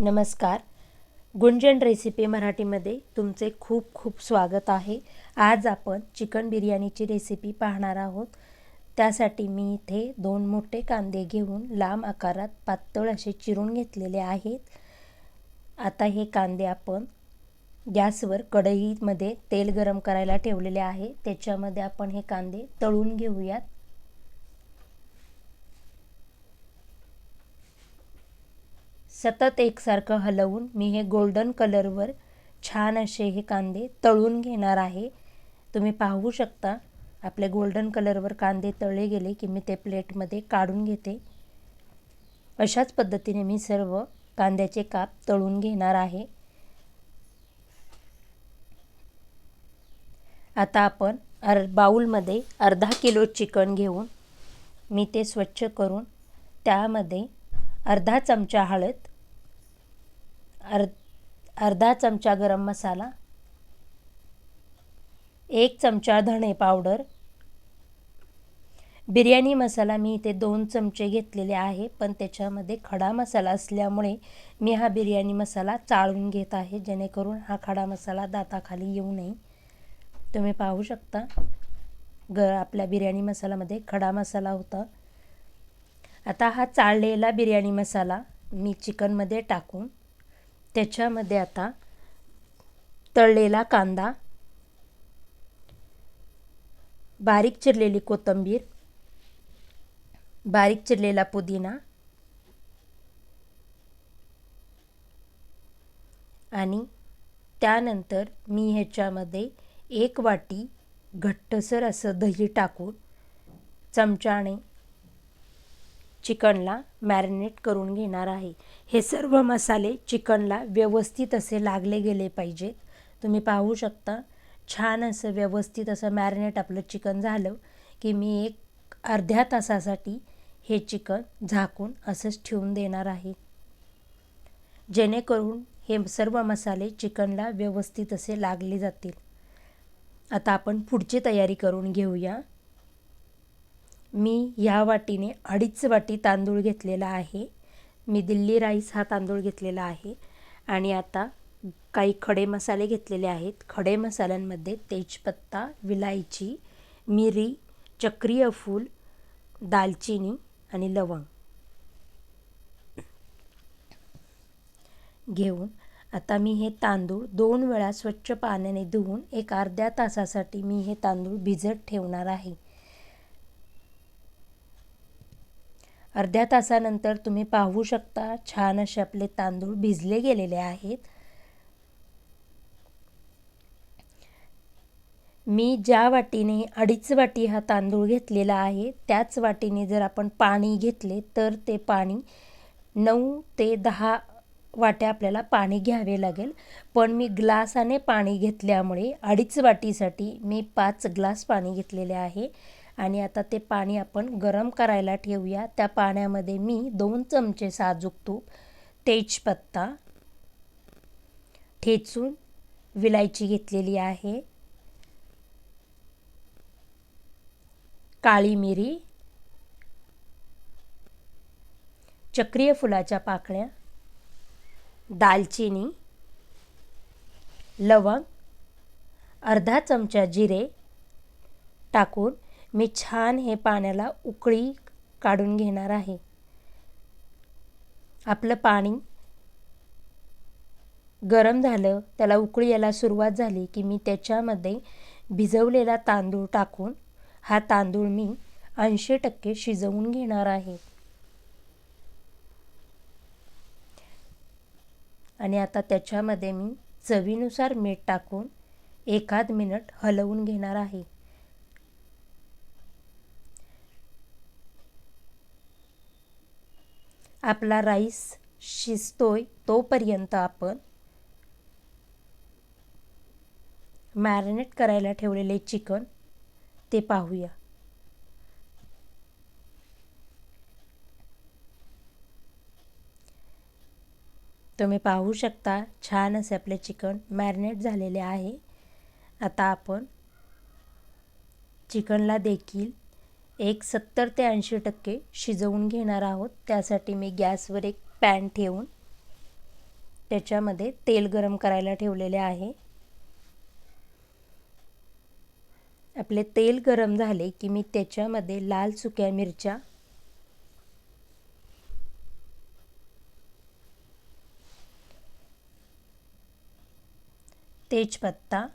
नमस्कार. गुंजन रेसिपी मराठीमध्ये तुमचे खूप खूप स्वागत आहे. आज आपण चिकन बिर्याणीची रेसिपी पाहणार आहोत. त्यासाठी मी इथे दोन मोठे कांदे घेऊन लांब आकारात पातळ असे चिरून घेतलेले आहेत. आता हे कांदे आपण गॅसवर कढईमध्ये तेल गरम करायला ठेवलेले आहे. त्याच्यामध्ये आपण हे कांदे तळून घेऊयात. सतत एकसारखं हलवून मी हे गोल्डन कलरवर छान असे हे कांदे तळून घेणार आहे. तुम्ही पाहू शकता आपले गोल्डन कलरवर कांदे तळले गेले की मी ते प्लेटमध्ये काढून घेते. अशाच पद्धतीने मी सर्व कांद्याचे काप तळून घेणार आहे. आता आपण अर बाऊलमध्ये अर्धा किलो चिकन घेऊन मी ते स्वच्छ करून त्यामध्ये अर्धा चमचा हळद अर् अर्धा चमचा गरम मसाला एक चमचा धणे पावडर. बिर्याणी मसाला मी इथे दोन चमचे घेतलेले आहे पण त्याच्यामध्ये खडा मसाला असल्यामुळे मी हा बिर्याणी मसाला चाळून घेत आहे जेणेकरून हा खडा मसाला दाताखाली येऊ नये. तुम्ही पाहू शकता ग आपल्या बिर्याणी मसाल्यामध्ये खडा मसाला होता. आता हा चाळलेला बिर्याणी मसाला मी चिकनमध्ये टाकून त्याच्यामध्ये आता तळलेला कांदा बारीक चिरलेली कोथिंबीर बारीक चिरलेला पुदिना आणि त्यानंतर मी ह्याच्यामध्ये एक वाटी घट्टसर असं दही टाकून चमच्याने चिकनला मॅरिनेट करून घेणार आहे. हे सर्व मसाले चिकनला व्यवस्थित असे लागले गेले पाहिजेत. तुम्ही पाहू शकता छान असं व्यवस्थित असं मॅरिनेट आपलं चिकन झालं की मी एक अर्ध्या तासासाठी हे चिकन झाकून असंच ठेवून देणार आहे. जेणेकरून हे सर्व मसाले चिकनला व्यवस्थित असे लागले जातील. आता आपण पुढची तयारी करून घेऊया. मी ह्या वाटीने अडीच वाटी तांदूळ घेतलेला आहे. मी दिल्ली राईस हा तांदूळ घेतलेला आहे. आणि आता काही खडे मसाले घेतलेले आहेत. खडे मसाल्यांमध्ये तेजपत्ता विलायची मिरी चक्रीय फूल दालचिनी आणि लवंग. घेऊन आता मी हे तांदूळ दोन वेळा स्वच्छ पाण्याने धुवून एक अर्ध्या तासासाठी मी हे तांदूळ भिजत ठेवणार आहे. अर्ध्या तासानंतर तुम्ही पाहू शकता छान असे आपले तांदूळ भिजले गेलेले आहेत. मी ज्या वाटीने अडीच वाटी हा तांदूळ घेतलेला आहे त्याच वाटीने जर आपण पाणी घेतले तर ते पाणी नऊ ते दहा वाट्या आपल्याला पाणी घ्यावे लागेल. पण मी ग्लासाने पाणी घेतल्यामुळे अडीच वाटीसाठी मी पाच ग्लास पाणी घेतलेले आहे. आणि आता ते पाणी आपण गरम करायला ठेवूया. त्या पाण्यामध्ये मी दोन चमचे साजूक तूप तेजपत्ता ठेचून विलायची घेतलेली आहे. काळी मिरी चक्रीय फुलाच्या पाकळ्या दालचिनी लवंग अर्धा चमचा जिरे टाकून मी छान हे पाण्याला उकळी काढून घेणार आहे. आपलं पाणी गरम झालं त्याला उकळी यायला सुरुवात झाली की मी त्याच्यामध्ये भिजवलेला तांदूळ टाकून हा तांदूळ मी ऐंशी टक्के शिजवून घेणार आहे. आणि आता त्याच्यामध्ये मी चवीनुसार मीठ टाकून एखाद मिनिट हलवून घेणार आहे. आपला राईस शिजतोय तोपर्यंत आपण मॅरिनेट करायला ठेवलेले चिकन ते पाहूया. तुम्ही पाहू शकता छान असे आपले चिकन मॅरिनेट झालेले आहे. आता आपण चिकनला देखील एक सत्तर ते ऐंशी टक्के शिजवून घेणार आहोत. त्यासाठी मी गॅसवर एक पॅन ठेवून त्याच्यामध्ये तेल गरम करायला ठेवलेले आहे. आपले तेल गरम झाले की मी त्याच्यामध्ये लाल सुक्या मिरच्या तेजपत्ता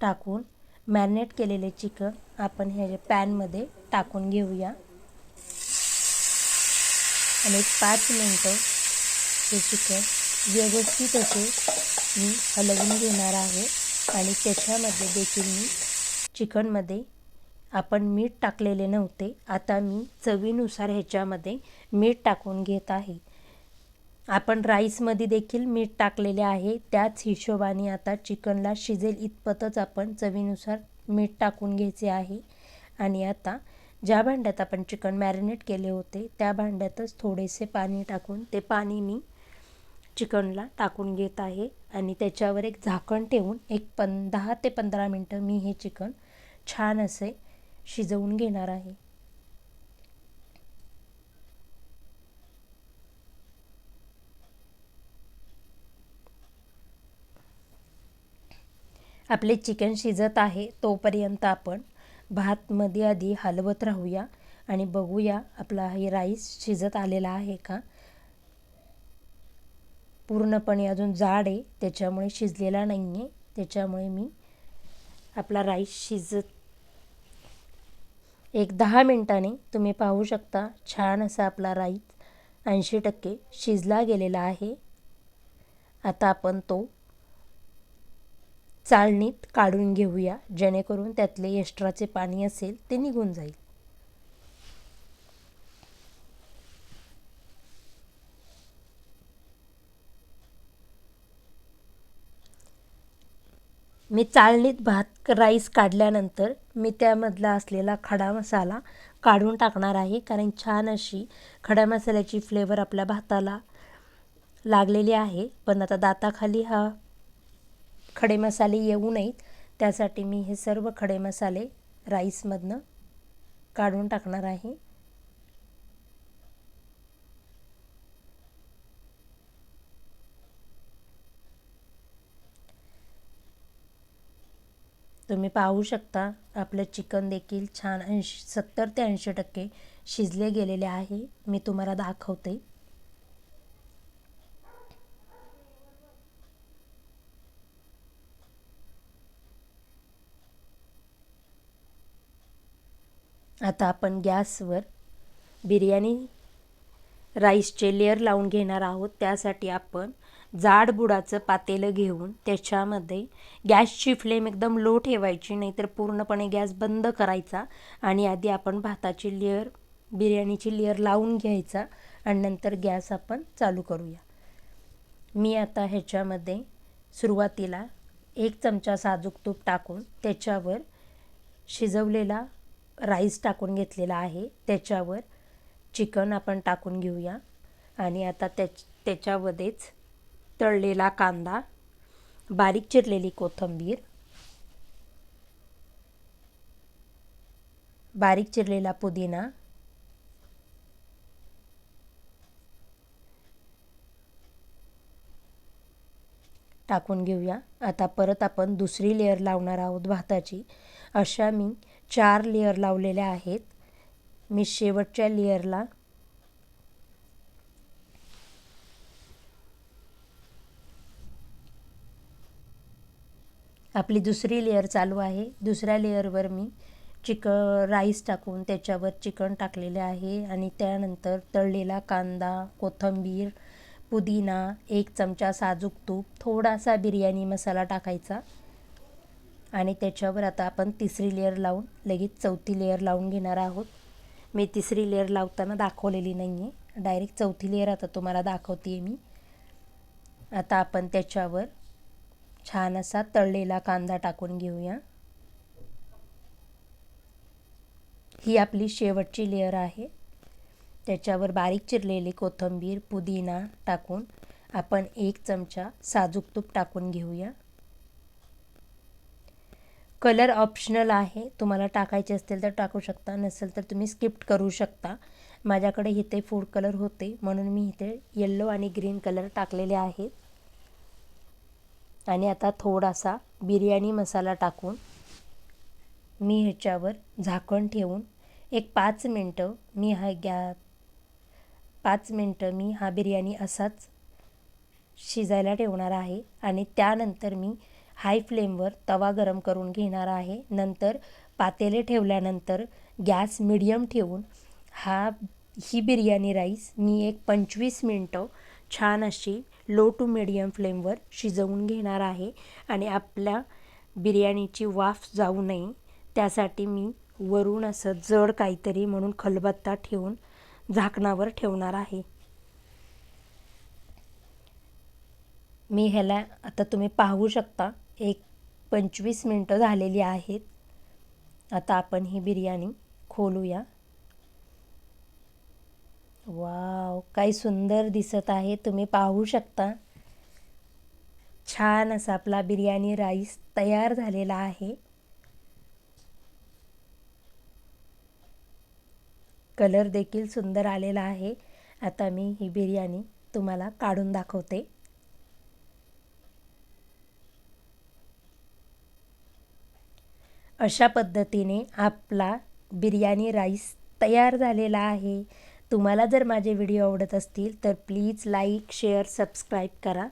टाकून मॅरिनेट केलेले चिकन आपण हे पॅनमध्ये टाकून घेऊया. आणि पाच मिनटं हे चिकन व्यवस्थित असे मी हलवून घेणार आहे. आणि त्याच्यामध्ये देखील मी चिकनमध्ये आपण मीठ टाकलेले नव्हते. आता मी चवीनुसार ह्याच्यामध्ये मीठ टाकून घेत आहे. आपण राईसमध्ये देखील मीठ टाकलेले आहे. त्याच हिशोबाने आता चिकनला शिजेल इतपतच आपण चवीनुसार मीठ टाकून घ्यायचे आहे. आणि आता ज्या भांड्यात आपण चिकन मॅरिनेट केले होते त्या भांड्यातच थोडेसे पाणी टाकून ते पाणी मी चिकनला टाकून घेत आहे. आणि त्याच्यावर एक झाकण ठेवून एक पं दहा ते पंधरा मिनटं मी हे चिकन छान असे शिजवून घेणार आहे. आपले चिकन शिजत आहे तोपर्यंत आपण भातमध्ये आधी हलवत राहूया आणि बघूया आपला हे राईस शिजत आलेला आहे का? पूर्णपणे अजून जाड आहे त्याच्यामुळे शिजलेला नाही आहे त्याच्यामुळे मी आपला राईस शिजत एक दहा मिनटाने तुम्ही पाहू शकता छान असा आपला राईस ऐंशी टक्के शिजला गेलेला आहे. आता आपण तो चाळणीत काढून घेऊया जेणेकरून त्यातले एक्स्ट्राचे पाणी असेल ते निघून जाईल. मी चाळणीत भात राईस काढल्यानंतर मी त्यामधला असलेला खडा मसाला काढून टाकणार आहे कारण छान अशी खडा मसाल्याची फ्लेवर आपल्या भाताला लागलेली आहे. पण आता दाताखाली हा खडे मसाले येऊ नयेत. त्यासाठी मी हे सर्व खडे मसाले राईसमधनं काढून टाकणार आहे. तुम्ही पाहू शकता आपलं चिकन देखील छान ऐंशी सत्तर ते ऐंशी टक्के शिजले गेलेले आहे. मी तुम्हाला दाखवते. आता आपण गॅसवर बिर्याणी राईसचे लेअर लावून घेणार आहोत. त्यासाठी आपण जाड बुडाचं पातेलं घेऊन त्याच्यामध्ये गॅसची फ्लेम एकदम लो ठेवायची नाहीतर पूर्णपणे गॅस बंद करायचा आणि आधी आपण भाताची लेअर बिर्याणीची लेअर लावून घ्यायचा आणि नंतर गॅस आपण चालू करूया. मी आता ह्याच्यामध्ये सुरुवातीला एक चमचा साजूक तूप टाकून त्याच्यावर शिजवलेला राईस टाकून घेतलेला आहे. त्याच्यावर चिकन आपण टाकून घेऊया. आणि आता त्याच त्याच्यामध्येच तळलेला कांदा बारीक चिरलेली कोथिंबीर बारीक चिरलेला पुदिना टाकून घेऊया. आता परत आपण दुसरी लेअर लावणार आहोत भाताची. अशा मी चार लेअर लावलेल्या आहेत. मी शेवटच्या लेअरला आपली दुसरी लेअर चालू आहे. दुसऱ्या लेअरवर मी चिक राईस टाकून त्याच्यावर चिकन टाकलेले आहे आणि त्यानंतर तळलेला कांदा कोथिंबीर पुदिना एक चमचा साजूक तूप थोडासा बिर्याणी मसाला टाकायचा. आणि त्याच्यावर आता आपण तिसरी लेअर लावून लगेच चौथी लेअर लावून घेणार आहोत. मी तिसरी लेअर लावताना दाखवलेली नाही आहे डायरेक्ट चौथी लेअर आता तुम्हाला दाखवते मी. आता आपण त्याच्यावर छान असा तळलेला कांदा टाकून घेऊया. ही आपली शेवटची लेअर आहे. त्याच्यावर बारीक चिरलेली कोथिंबीर पुदिना टाकून आपण एक चमचा साजूक तूप टाकून घेऊया. कलर ऑप्शनल आहे तुम्हाला टाकायचे असतील तर टाकू शकता नसेल तर तुम्ही स्किप्ट करू शकता. माझ्याकडे इथे फूड कलर होते म्हणून मी इथे येल्लो आणि ग्रीन कलर टाकलेले आहेत. आणि आता थोडासा बिर्याणी मसाला टाकून मी ह्याच्यावर झाकण ठेवून एक पाच मिनटं मी हा गॅ पाच मिनटं मी हा बिर्याणी असाच शिजायला ठेवणार आहे. आणि त्यानंतर मी हाय फ्लेमवर तवा गरम करून घेणार आहे. नंतर पातेले ठेवल्यानंतर गॅस मिडियम ठेवून हा ही बिर्याणी राईस मी एक पंचवीस मिनटं छान अशी लो टू मिडियम फ्लेमवर शिजवून घेणार आहे आणि आपल्या बिर्याणीची वाफ जाऊ नये. त्यासाठी मी वरून असं जड काहीतरी म्हणून खलबत्ता ठेवून झाकणावर ठेवणार आहे. मी ह्याला आता तुम्ही पाहू शकता एक पंचवीस मिनटं झालेली आहेत. आता आपण ही बिर्याणी खोलूया. वाव काय सुंदर दिसत आहे. तुम्ही पाहू शकता. छान असा आपला बिर्याणी राईस तयार झालेला आहे. कलर देखील सुंदर आलेला आहे. आता मी ही बिर्याणी तुम्हाला काढून दाखवते. अशा पद्धतीने आपला बिर्याणी राईस तयार झालेला आहे. तुम्हाला जर माझे व्हिडिओ आवडत असतील तर प्लीज लाईक शेअर सबस्क्राईब करा.